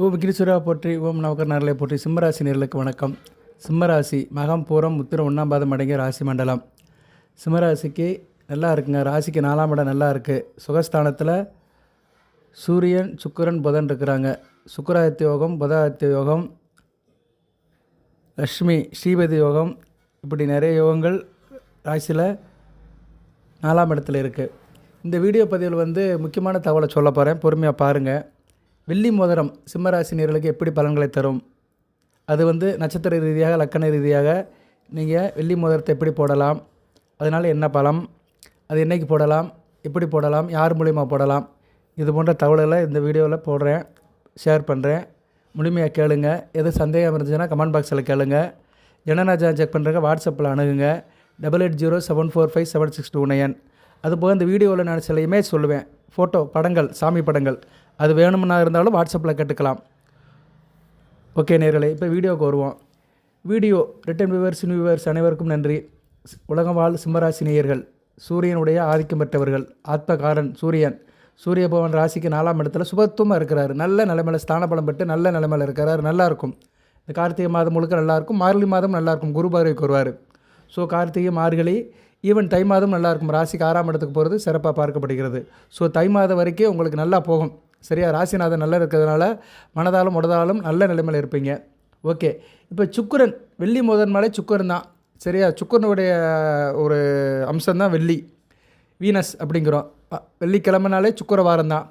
ஓம் கிரிசுரா போற்றி ஓம் நவகர்ணர்களை போற்றி. சிம்மராசி நேர்களுக்கு வணக்கம். சிம்மராசி மகம் பூரம் உத்திரம் ஒன்றாம் பாதம் அடங்கிய ராசி மண்டலம். சிம்மராசிக்கு நல்லா இருக்குங்க. ராசிக்கு நாலாம் இடம் நல்லா இருக்குது சுகஸ்தானத்தில் சூரியன் சுக்கரன் புதன் இருக்கிறாங்க. சுக்கராதித்ய யோகம் புதாதித்ய யோகம் லக்ஷ்மி ஸ்ரீபதி யோகம் இப்படி நிறைய யோகங்கள் ராசியில் நாலாம் இடத்துல இருக்குது இந்த வீடியோ பதிவில் வந்து முக்கியமான தகவலை சொல்ல போகிறேன் பொறுமையாக பாருங்கள் வெள்ளி மோதிரம் சிம்மராசி நேர்களுக்கு எப்படி பலன்களை தரும்? அது வந்து நட்சத்திர ரீதியாக லக்கண ரீதியாக நீங்கள் வெள்ளி மோதிரத்தை எப்படி போடலாம்? அதனால் என்ன பலம் அது என்னைக்கு போடலாம்? எப்படி போடலாம்? யார் மூலிமா போடலாம்? இது போன்ற தகவல்களை இந்த வீடியோவில் போடுறேன் ஷேர் பண்ணுறேன் முழுமையாக கேளுங்க. எது சந்தேகம் இருந்துச்சுன்னா கமெண்ட் பாக்ஸில் கேளுங்க. ஜனநாஜா செக் பண்ணுறங்க வாட்ஸ்அப்பில் அணுகுங்க. Double eight zero seven four five seven six two nine. அதுபோக இந்த வீடியோவில் நான் சில இமேஜ் சொல்லுவேன். ஃபோட்டோ படங்கள் சாமி படங்கள். அது வேணும்னா இருந்தாலும் வாட்ஸ்அப்பில் கேட்டுக்கலாம். ஓகே நேர்களே இப்போ வீடியோவுக்கு வருவோம். வீடியோ ரிட்டன் வியூவர்ஸ் வியூவர்ஸ் அனைவருக்கும் நன்றி. உலகம் வாழ் சிம்மராசி நேயர்கள் சூரியனுடைய ஆதிக்கம் பெற்றவர்கள் ஆத்மகாரன் சூரியன். சூரிய பவன் ராசிக்கு நாலாம் இடத்துல சுபத்துவமாக இருக்கிறார். நல்ல நிலைமையில் ஸ்தானபலம் பெற்று நல்ல நிலைமையில் இருக்கிறார். நல்லாயிருக்கும் இந்த கார்த்திகை மாதம் முழுக்க நல்லாயிருக்கும் மார்கழி மாதம் நல்லாயிருக்கும் குரு பார்வைக்கு வருவார். ஸோ கார்த்திகை மார்கழி ஈவன் தை மாதம் நல்லாயிருக்கும் ராசிக்கு ஆறாம் இடத்துக்கு போகிறது சிறப்பாக பார்க்கப்படுகிறது. ஸோ தை மாதம் வரைக்கும் உங்களுக்கு நல்லா போகும். சரியா? ராசிநாதன் நல்லா இருக்கிறதுனால மனதாலும் உடதாலும் நல்ல நிலைமையில் இருப்பீங்க. ஓகே. இப்போ சுக்கரன் வெள்ளி முதன் மலை சுக்கிரன் தான். சரியா? சுக்கரனுடைய ஒரு அம்சம் தான் வெள்ளி. வீனஸ் அப்படிங்கிறோம். வெள்ளிக்கிழமைனாலே சுக்கர வாரம் தான்.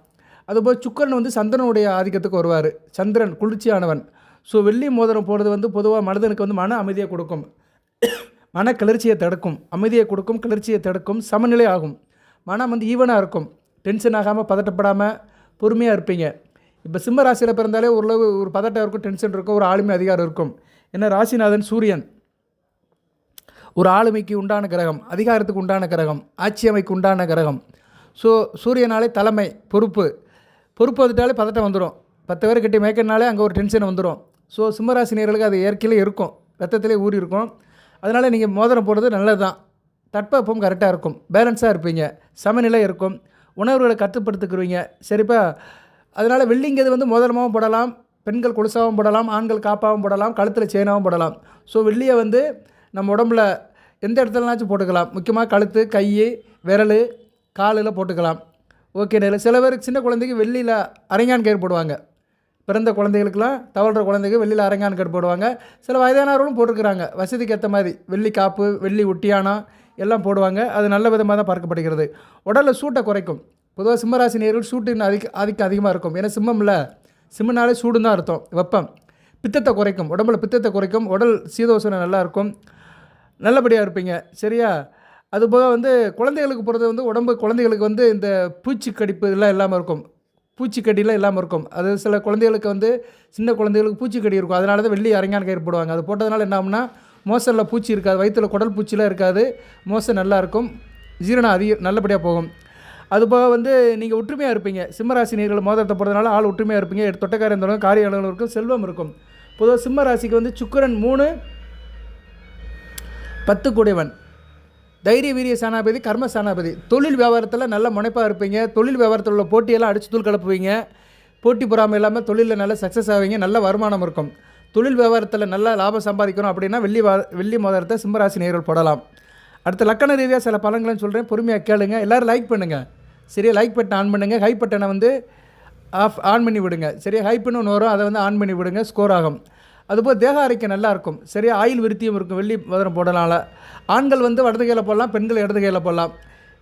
அதுபோல் சுக்கிரன் வந்து சந்திரனுடைய ஆதிக்கத்துக்கு வருவார். சந்திரன் குளிர்ச்சியானவன். ஸோ வெள்ளி மோதிரம் போடுறது வந்து பொதுவாக மனிதனுக்கு வந்து மன அமைதியை கொடுக்கும். மன கிளர்ச்சியை தடுக்கும். அமைதியை கொடுக்கும் கிளர்ச்சியை தடுக்கும். சமநிலை ஆகும். மனம் வந்து ஈவனாக இருக்கும். டென்ஷன் ஆகாமல் பதட்டப்படாமல் பொறுமையாக இருப்பீங்க. இப்போ சிம்ம ராசியில் பிறந்தாலே ஓரளவு ஒரு பதட்டம் இருக்கும் டென்ஷன் இருக்கும் ஒரு ஆளுமை அதிகாரம் இருக்கும். ஏன்னா ராசிநாதன் சூரியன். ஒரு ஆளுமைக்கு உண்டான கிரகம் அதிகாரத்துக்கு உண்டான கிரகம் ஆட்சி அமைக்கு உண்டான கிரகம். ஸோ சூரியனாலே தலைமை பொறுப்பு. பொறுப்பு வந்துட்டாலே பதட்டம் வந்துடும் பத்து பேர் கட்டி மேய்க்கனாலே அங்கே ஒரு டென்ஷன் வந்துடும் ஸோ சிம்மராசி நேர்களுக்கு அது இயற்கையிலே இருக்கும். ரத்தத்திலே ஊறி இருக்கும். அதனால் நீங்கள் மோதிரம் போடுறது நல்லது தான் தட்பவெப்பம் கரெக்டாக இருக்கும். பேலன்ஸாக இருப்பீங்க. சமநிலை இருக்கும். உணர்வுகளை கட்டுப்படுத்துக்குருவீங்க சரிப்பா? அதனால் வெள்ளிங்கிறது வந்து மோதிரமாகவும் போடலாம் பெண்கள் கொலுசாகவும் போடலாம் ஆண்கள் காப்பாகவும் போடலாம் கழுத்தில் செயினாகவும் போடலாம். ஸோ வெள்ளியை வந்து நம்ம உடம்புல எந்த இடத்துலனாச்சும் போட்டுக்கலாம். முக்கியமாக கழுத்து கை விரல் காலில் போட்டுக்கலாம். ஓகே நேரில் சில பேருக்கு சின்ன குழந்தைக்கு வெள்ளியில் அரங்கான் கயிறு போடுவாங்க. பிறந்த குழந்தைகளுக்கெல்லாம் தவழ்கிற குழந்தைக்கு வெள்ளியில் அரங்கான் கயிறு போடுவாங்க. சில வயதானவர்களும் போட்டிருக்கிறாங்க வசதிக்கு ஏற்ற மாதிரி வெள்ளி காப்பு வெள்ளி ஒட்டியானம் எல்லாம் போடுவாங்க. அது நல்ல விதமாக தான் பார்க்கப்படுகிறது. உடலில் சூட்டை குறைக்கும். பொதுவாக சிம்மராசி நேர்கள் சூட்டு அதிக ஆதிக்கம் அதிகமாக இருக்கும். ஏன்னா சிம்மம்ல சிம்மனாலே சூடுன்னு தான் அர்த்தம். வெப்பம். பித்தத்தை குறைக்கும். உடம்புல பித்தத்தை குறைக்கும். உடல் சீதோசனை நல்லாயிருக்கும் நல்லபடியாக இருப்பீங்க. சரியா? அதுபோக வந்து குழந்தைகளுக்கு போகிறது வந்து உடம்பு குழந்தைகளுக்கு வந்து இந்த பூச்சி கடிப்பு இதெல்லாம் இல்லாமல் இருக்கும். பூச்சிக்கடிலாம் இல்லாமல் இருக்கும். அது சில குழந்தைகளுக்கு வந்து சின்ன குழந்தைகளுக்கு பூச்சிக்கடி இருக்கும். அதனால தான் வெள்ளி அரங்கான் கயிறு போடுவாங்க. அது போட்டதுனால என்ன ஆகும்னா மோசலில் பூச்சி இருக்காது வயிற்றில் குடல் பூச்சிலாம் இருக்காது மோசம் நல்லாயிருக்கும் ஜீரணம் அதிக நல்லபடியாக போகும். அதுபோக வந்து நீங்கள் ஒற்றுமையாக இருப்பீங்க. சிம்மராசி நீர்கள் மோதிரத்தை போடுறதுனால ஆள் ஒற்றுமையாக இருப்பீங்க. தொட்டக்காரன் இருந்தாலும் காரிய இருக்கும் செல்வம் இருக்கும். பொதுவாக சிம்ம ராசிக்கு வந்து சுக்கரன் மூணு பத்து குடைவன் தைரிய வீரிய சேனாபதி கர்ம சேனாபதி. தொழில் வியாபாரத்தில் நல்ல முனைப்பாக இருப்பீங்க. தொழில் வியாபாரத்தில் உள்ள போட்டியெல்லாம் அடிச்சு தூள் கலப்புவீங்க. போட்டி பொறாமை இல்லாமல் தொழிலில் நல்ல சக்ஸஸ் ஆவீங்க. நல்ல வருமானம் இருக்கும். தொழில் வியாபாரத்தில் நல்ல லாபம் சம்பாதிக்கணும் அப்படின்னா வெள்ளி வா வெள்ளி மோதிரத்தை சிம்மராசி நேர்கள் போடலாம். அடுத்த லக்கண ரீதியாக சில பலன்களையும் சொல்கிறேன் பொறுமையாக கேளுங்க. எல்லோரும் லைக் பண்ணுங்கள் சரியா? லைக் பட்டன் ஆன் பண்ணுங்கள் ஹை பட்டனை வந்து ஆஃப் ஆன் பண்ணி விடுங்க. சரியா? ஹை ஒன்று வரும். அதை வந்து ஆன் பண்ணி விடுங்க. ஸ்கோர் ஆகும். அதுபோல் தேக அரைக்க நல்லா இருக்கும். சரியா? ஆயில் விருத்தியும் இருக்கும். வெள்ளி மோதிரம் போடனால ஆண்கள் வந்து வடது கையில் போடலாம். பெண்கள் இடது கையில் போடலாம்.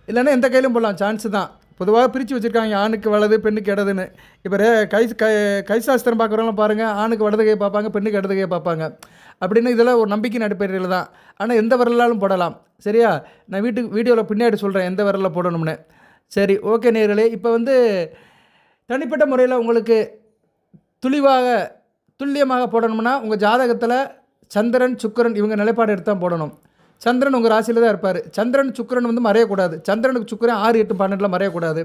இல்லைன்னா எந்த கையிலும் போடலாம். சான்ஸ் தான். பொதுவாக பிரித்து வச்சுருக்காங்க ஆணுக்கு வலது பெண்ணுக்கு இடதுன்னு. இப்போ ரே- கை கை கைசாஸ்திரம் பார்க்குறவங்க பாருங்கள் ஆணுக்கு வலது கை பார்ப்பாங்க பெண்ணுக்கு இடது கை பார்ப்பாங்க. அப்படின்னு இதெல்லாம் ஒரு நம்பிக்கை அடிப்படையில் தான். ஆனால் எந்த விரலாலும் போடலாம். சரியா? நான் வீட்டுக்கு வீடியோவில் பின்னாடி சொல்கிறேன் எந்த விரலில் போடணும்னு. சரி ஓகே நேர்களே இப்போ வந்து தனிப்பட்ட முறையில் உங்களுக்கு துளிவாக துல்லியமாக போடணும்னா உங்கள் ஜாதகத்தில் சந்திரன் சுக்கிரன் இவங்க நிலைப்பாடு எடுத்து தான் போடணும். சந்திரன் உங்கள் ராசியில் தான் இருப்பார். சந்திரன் சுக்கிரன் வந்து மறையக்கூடாது. சந்திரனுக்கு சுக்கிரன் ஆறு எட்டு பன்னெண்டில் மறையக்கூடாது.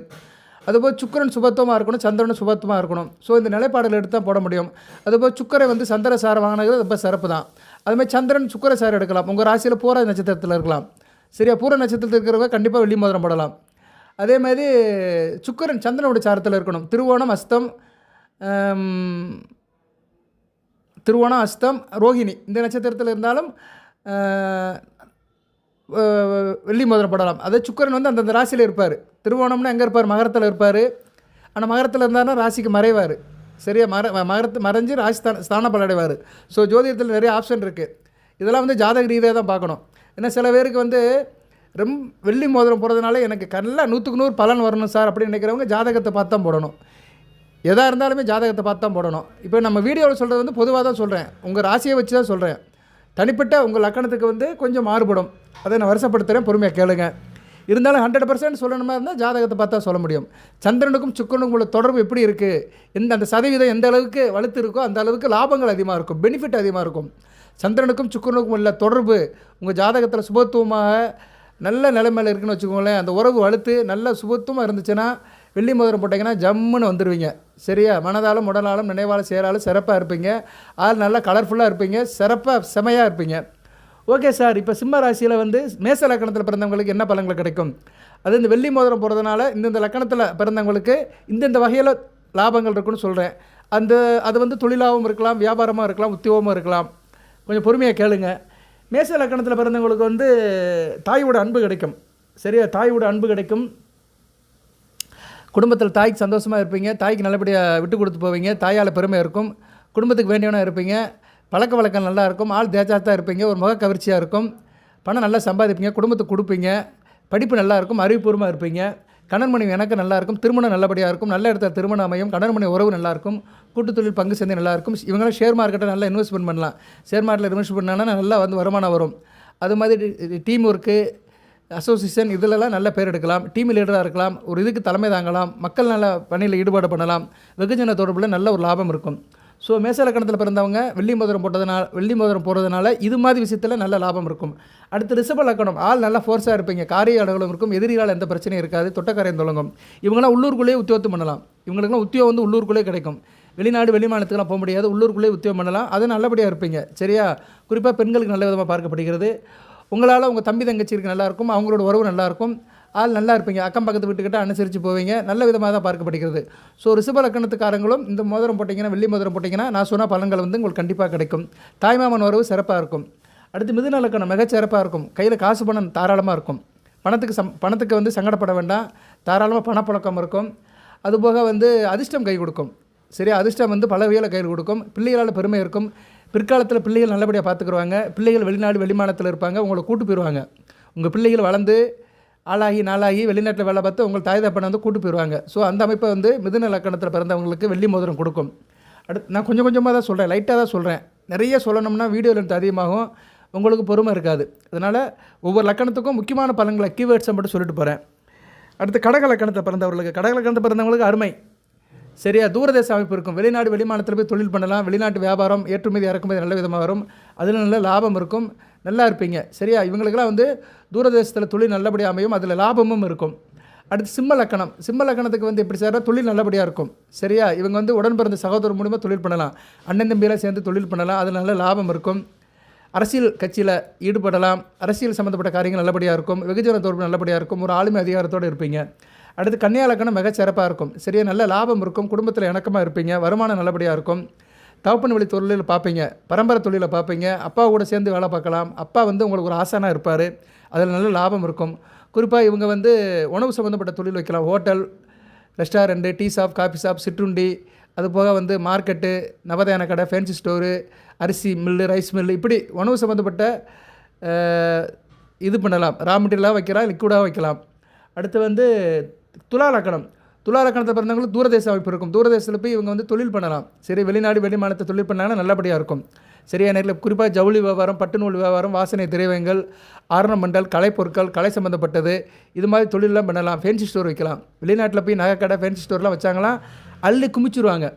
அதுபோல் சுக்கிரன் சுபத்துவமாக இருக்கணும் சந்திரன் சுபத்துவமாக இருக்கணும். ஸோ இந்த நிலைப்பாடுகள் எடுத்து தான் போட முடியும். அதுபோல் சுக்கரை வந்து சந்திர சாரை வாங்கினது ரொம்ப சிறப்பு தான். அதுமாதிரி சந்திரன் சுக்கர சார் எடுக்கலாம். உங்கள் ராசியில் பூர நட்சத்திரத்தில் இருக்கலாம். சரியா? பூர நட்சத்திரத்தில் இருக்கிறவங்க கண்டிப்பாக வெள்ளி மோதிரம் போடலாம். அதே மாதிரி சுக்கிரன் சந்திரனுடைய சாரத்தில் இருக்கணும். திருவோணம் அஸ்தம் திருவோணம் அஸ்தம் ரோகிணி இந்த நட்சத்திரத்தில் இருந்தாலும் வெள்ளி மோதிரம் போடலாம். அதே சுக்கரன் வந்து அந்தந்த ராசியில் இருப்பார். திருவோணம்னா எங்கே இருப்பார்? மகரத்தில் இருப்பார். ஆனால் மகரத்தில் இருந்தாருன்னா ராசிக்கு மறைவார். சரியா? மர மகரத்து மறைஞ்சு ராசி ஸ்தான ஸ்தான பலன் அடைவார். ஸோ ஜோதிடத்தில் நிறைய ஆப்ஷன் இருக்குது இதெல்லாம் வந்து ஜாதக ரீதியாக தான் பார்க்கணும். ஏன்னா சில பேருக்கு வந்து ரொம்ப வெள்ளி மோதிரம் போகிறதுனால எனக்கு நல்லா நூற்றுக்கு நூறு பலன் வரணும் சார் அப்படின்னு நினைக்கிறவங்க ஜாதகத்தை பார்த்து தான் போடணும். எதாக இருந்தாலுமே ஜாதகத்தை பார்த்து தான் போடணும். இப்போ நம்ம வீடியோவில் சொல்கிறது வந்து பொதுவாக தான் சொல்கிறேன் உங்கள் ராசியை வச்சு தான் சொல்கிறேன் தனிப்பட்ட உங்கள் லக்கணத்துக்கு வந்து கொஞ்சம் மாறுபடும். அதை நான் வருஷப்படுத்துகிறேன் பொறுமையாக கேளுங்க. இருந்தாலும் ஹண்ட்ரட் பர்சன்ட் சொல்லணுமா இருந்தால் ஜாதகத்தை பார்த்தா சொல்ல முடியும். சந்திரனுக்கும் சுக்கரனுக்கும் உள்ள தொடர்பு எப்படி இருக்குது எந்த அந்த சதவீதம் எந்த அளவுக்கு வலுத்து இருக்கோ அந்த அளவுக்கு லாபங்கள் அதிகமாக இருக்கும் பெனிஃபிட் அதிகமாக இருக்கும். சந்திரனுக்கும் சுக்கரனுக்கும் உள்ள தொடர்பு உங்கள் ஜாதகத்தில் சுபத்துவமாக நல்ல நிலைமையில் இருக்குன்னு வச்சுக்கோங்களேன். அந்த உறவு வலுத்து நல்ல சுபத்துவமாக இருந்துச்சுன்னா வெள்ளி மோதிரம் போட்டிங்கன்னா ஜம்முன்னு வந்துடுவீங்க சரியா? மனதாலும் உடலாலும் நினைவாலும் செயலாலும் சிறப்பாக இருப்பீங்க. ஆள் நல்லா கலர்ஃபுல்லாக இருப்பீங்க. சிறப்பாக செமையாக இருப்பீங்க. ஓகே சார் இப்போ சிம்ம ராசியில் வந்து மேச லக்கணத்தில் பிறந்தவங்களுக்கு என்ன பலன்கள் கிடைக்கும்? அது இந்த வெள்ளி மோதிரம் போகிறதுனால இந்தந்த லக்கணத்தில் பிறந்தவங்களுக்கு இந்தந்த வகையில் லாபங்கள் இருக்குன்னு சொல்கிறேன் அந்த அது வந்து தொழிலாகவும் இருக்கலாம் வியாபாரமாக இருக்கலாம் உத்தியோகமும் இருக்கலாம். கொஞ்சம் பொறுமையாக கேளுங்க. மேச லக்கணத்தில் பிறந்தவங்களுக்கு வந்து தாயோட அன்பு கிடைக்கும். சரியா? தாயோட அன்பு கிடைக்கும். குடும்பத்தில் தாய்க்கு சந்தோஷமாக இருப்பீங்க தாய்க்கு நல்லபடியாக விட்டு கொடுத்து போவீங்க தாயால் பெருமை இருக்கும் குடும்பத்துக்கு வேண்டியவனா இருப்பீங்க பழக்க வழக்கம் நல்லா இருக்கும் ஆள் தேஜாத்தான் இருப்பீங்க ஒரு முக கவர்ச்சியாக இருக்கும் பணம் நல்லா சம்பாதிப்பீங்க குடும்பத்துக்கு கொடுப்பீங்க படிப்பு நல்லா இருக்கும் அறிவுபூர்வமாக இருப்பீங்க கணவன் மனைவி எனக்கு நல்லா இருக்கும் திருமணம் நல்லபடியாக இருக்கும் நல்ல இடத்துல திருமணம் அமையும் கணவன் மனைவி உறவு நல்லா இருக்கும் கூட்டுத் தொழில் பங்கு சேர்ந்து நல்லா இருக்கும் இவங்களாம் ஷேர் மார்க்கெட்டை நல்லா இன்வெஸ்ட்மெண்ட் பண்ணலாம் ஷேர் மார்க்கெட்டில் இன்வெஸ்ட் பண்ணாங்கன்னா நல்லா வந்து வருமானம் வரும். அது மாதிரி டீம் ஒர்க்கு அசோசியேஷன் இதிலெல்லாம் நல்ல பேர் எடுக்கலாம் டீம் லீடராக இருக்கலாம் ஒரு இதுக்கு தலைமை தாங்கலாம் மக்கள் நல்ல பணியில் ஈடுபாடு பண்ணலாம் வெகுஜன தொடர்பில் நல்ல ஒரு லாபம் இருக்கும். ஸோ மேசலக்கணத்தில் பிறந்தவங்க வெள்ளி மோதிரம் போட்டதுனால வெள்ளி மோதிரம் போடுறதுனால இது மாதிரி விஷயத்தில் நல்ல லாபம் இருக்கும். அடுத்து ரிஷப லக்கணம் ஆள் நல்லா ஃபோர்ஸாக இருப்பீங்க காரிய அலுவலம் இருக்கும் எதிரியால் எந்த பிரச்சனையும் இருக்காது தொட்டக்காரையும் தொடங்கும். இவங்களாம் உள்ளூருக்குள்ளேயே உத்தியோகம் பண்ணலாம். இவங்களுக்குலாம் உத்தியோகம் வந்து உள்ளூருக்குள்ளே கிடைக்கும். வெளிநாடு வெளிமாநிலத்துக்குலாம் போக முடியாது உள்ளூர்க்குள்ளேயே உத்தியோகம் பண்ணலாம். அது நல்லபடியாக இருப்பீங்க சரியா? குறிப்பாக பெண்களுக்கு நல்ல விதமாக பார்க்கப்படுகிறது. உங்களால் உங்கள் தம்பி தங்கச்சிக்கு நல்லாயிருக்கும் அவங்களோட உறவு நல்லாயிருக்கும். ஆள் நல்லா இருப்பீங்க. அக்கம் பக்கத்து வீட்டுக்கிட்ட அனுசரித்து போவீங்க. நல்ல விதமாக தான் பார்க்கப்படுகிறது ஸோ ரிஷப லக்கணத்துக்காரங்களும் இந்த மோதிரம் போட்டிங்கன்னா வெள்ளி மோதிரம் போட்டிங்கன்னா நான் சொன்ன பலன்கள் வந்து உங்களுக்கு கண்டிப்பாக கிடைக்கும். தாய்மாமன் உறவு சிறப்பாக இருக்கும். அடுத்து மிதுன லக்கணம் மிகச்சிறப்பாக இருக்கும். கையில் காசு பணம் தாராளமாக இருக்கும். பணத்துக்கு சம் பணத்துக்கு வந்து சங்கடப்பட வேண்டாம். தாராளமாக பணப்பழக்கம் இருக்கும். அதுபோக வந்து அதிர்ஷ்டம் கை கொடுக்கும். சரியா? அதிர்ஷ்டம் வந்து பல வகையில் கையில் கொடுக்கும். பிள்ளைகளால் பெருமை இருக்கும். பிற்காலத்தில் பிள்ளைகள் நல்லபடியாக பார்த்துக்குருவாங்க பிள்ளைகள் வெளிநாடு வெளிமாநிலத்தில் இருப்பாங்க. உங்களை கூட்டு போயிடுவாங்க உங்கள் பிள்ளைகள் வளர்ந்து ஆளாகி நாளாகி வெளிநாட்டில் வேலை பார்த்து உங்கள் தாய் தப்பனை வந்து கூட்டு போயிடுவாங்க ஸோ அந்த அமைப்பை வந்து மிதுன லக்கணத்தில் பிறந்தவங்களுக்கு வெள்ளி மோதிரம் கொடுக்கும். அடுத்து நான் கொஞ்சம் கொஞ்சமாக தான் சொல்கிறேன் லைட்டாக தான் சொல்கிறேன் நிறைய சொல்லணும்னா வீடியோ லென்த் அதிகமாகும். உங்களுக்கு பொறுமை இருக்காது. அதனால் ஒவ்வொரு லக்கணத்துக்கும் முக்கியமான பலன்களை கீவேர்ட்ஸை மட்டும் சொல்லிட்டு போகிறேன் அடுத்து கடக லக்கணத்தை பிறந்தவர்களுக்கு கடக லக்கணத்தை பிறந்தவங்களுக்கு அருமை. சரியா? தூரதேச அமைப்பு இருக்கும். வெளிநாடு வெளிமாநிலத்தில் போய் தொழில் பண்ணலாம். வெளிநாட்டு வியாபாரம் ஏற்றுமதி இறக்குமதி நல்ல விதமாக வரும். அதில் நல்ல லாபம் இருக்கும். நல்லா இருப்பீங்க. சரியா? இவங்களுக்கெல்லாம் வந்து தூரதேசத்தில் தொழில் நல்லபடியாக அமையும். அதில் லாபமும் இருக்கும். அடுத்து சிம்ம லக்கணம். சிம்ம லக்கணத்துக்கு வந்து எப்படி சார் தொழில் நல்லபடியாக இருக்கும். சரியா? இவங்க வந்து உடன் பிறந்த சகோதரர் மூலிமா தொழில் பண்ணலாம். அண்ணன் தம்பியெல்லாம் சேர்ந்து தொழில் பண்ணலாம். அதில் நல்ல லாபம் இருக்கும். அரசியல் கட்சியில் ஈடுபடலாம். அரசியல் சம்மந்தப்பட்ட காரியங்கள் நல்லபடியாக இருக்கும். வெகுஜன தொடர்பு நல்லபடியாக இருக்கும். ஒரு ஆளுமை அதிகாரத்தோடு இருப்பீங்க. அடுத்து கன்னியா லக்கணம் மிகச் சிறப்பாக இருக்கும். சரியா நல்ல லாபம் இருக்கும். குடும்பத்தில் இணக்கமாக இருப்பீங்க. வருமானம் நல்லபடியாக இருக்கும். தகப்பன் வழி தொழிலில் பார்ப்பீங்க பரம்பரை தொழிலை பார்ப்பீங்க அப்பா கூட சேர்ந்து வேலை பார்க்கலாம். அப்பா வந்து உங்களுக்கு ஒரு ஆசானாக இருப்பார். அதில் நல்ல லாபம் இருக்கும். குறிப்பாக இவங்க வந்து உணவு சம்மந்தப்பட்ட தொழில் வைக்கலாம். Hotel restaurant tea shop coffee shop சிற்றுண்டி அது போக வந்து மார்க்கெட்டு நவதான கடை ஃபேன்சி ஸ்டோரு அரிசி மில்லு ரைஸ் மில்லு இப்படி உணவு சம்மந்தப்பட்ட இது பண்ணலாம். ரா மெட்டீரியலாக வைக்கலாம் லிக்விடாக வைக்கலாம். அடுத்து வந்து துலா லக்கணம் துலா லக்கணத்தை பிறந்தவங்களுக்கு தூரதேச அமைப்பு இருக்கும். தூரதேசத்தில் போய் இவங்க வந்து தொழில் பண்ணலாம். சரி வெளிநாடு வெளிமாநிலத்தை தொழில் பண்ணாங்கன்னா நல்லபடியாக இருக்கும். சரியா நேரில் குறிப்பாக ஜவுளி வியாபாரம் பட்டு நூல் வியாபாரம் வாசனை திரைவங்கள் ஆர்னமெண்டல் கலைப்பொருட்கள் கலை சம்மந்தப்பட்டது இது மாதிரி தொழிலெலாம் பண்ணலாம். ஃபேன்சி ஸ்டோர் வைக்கலாம். வெளிநாட்டில் போய் நகைக்கடை ஃபேன்சி ஸ்டோர்லாம் வச்சாங்களாம் அள்ளி குமிச்சிருவாங்க.